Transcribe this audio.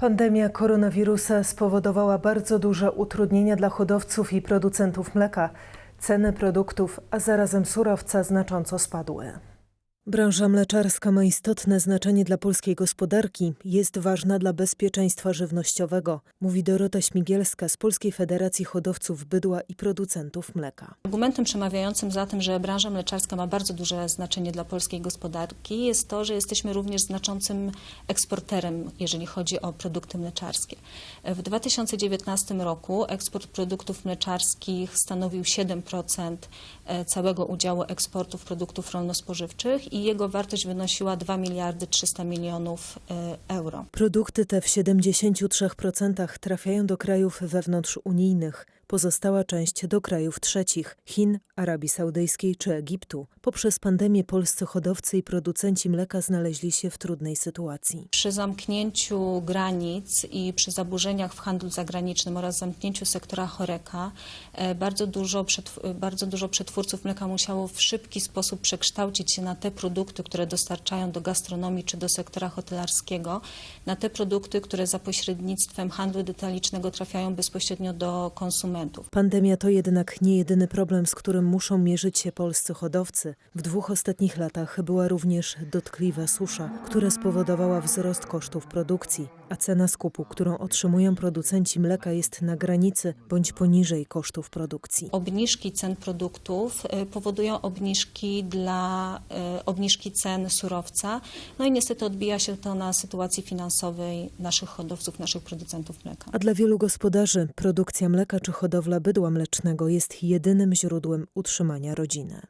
Pandemia koronawirusa spowodowała bardzo duże utrudnienia dla hodowców i producentów mleka. Ceny produktów, a zarazem surowca znacząco spadły. Branża mleczarska ma istotne znaczenie dla polskiej gospodarki, jest ważna dla bezpieczeństwa żywnościowego, mówi Dorota Śmigielska z Polskiej Federacji Hodowców Bydła i Producentów Mleka. Argumentem przemawiającym za tym, że branża mleczarska ma bardzo duże znaczenie dla polskiej gospodarki jest to, że jesteśmy również znaczącym eksporterem, jeżeli chodzi o produkty mleczarskie. W 2019 roku eksport produktów mleczarskich stanowił 7% całego udziału eksportów produktów rolno-spożywczych i jego wartość wynosiła 2 miliardy 300 milionów e, euro. Produkty te w 73% trafiają do krajów wewnątrzunijnych, pozostała część do krajów trzecich Chin, Arabii Saudyjskiej czy Egiptu. Poprzez pandemię polscy hodowcy i producenci mleka znaleźli się w trudnej sytuacji. Przy zamknięciu granic i przy zaburzeniach w handlu zagranicznym oraz zamknięciu sektora choreka e, bardzo dużo, przetw- bardzo dużo przetwórców mleka musiało w szybki sposób przekształcić się na te produkty, które dostarczają do gastronomii czy do sektora hotelarskiego, na te produkty, które za pośrednictwem handlu detalicznego trafiają bezpośrednio do konsumentów. Pandemia to jednak nie jedyny problem, z którym muszą mierzyć się polscy hodowcy. W dwóch ostatnich latach była również dotkliwa susza, która spowodowała wzrost kosztów produkcji, a cena skupu, którą otrzymują producenci mleka jest na granicy bądź poniżej kosztów produkcji. Obniżki cen produktów e, powodują obniżki dla e, obniżki cen surowca. No i niestety odbija się to na sytuacji finansowej naszych hodowców, naszych producentów mleka. A dla wielu gospodarzy produkcja mleka czy hodowla bydła mlecznego jest jedynym źródłem utrzymania rodziny.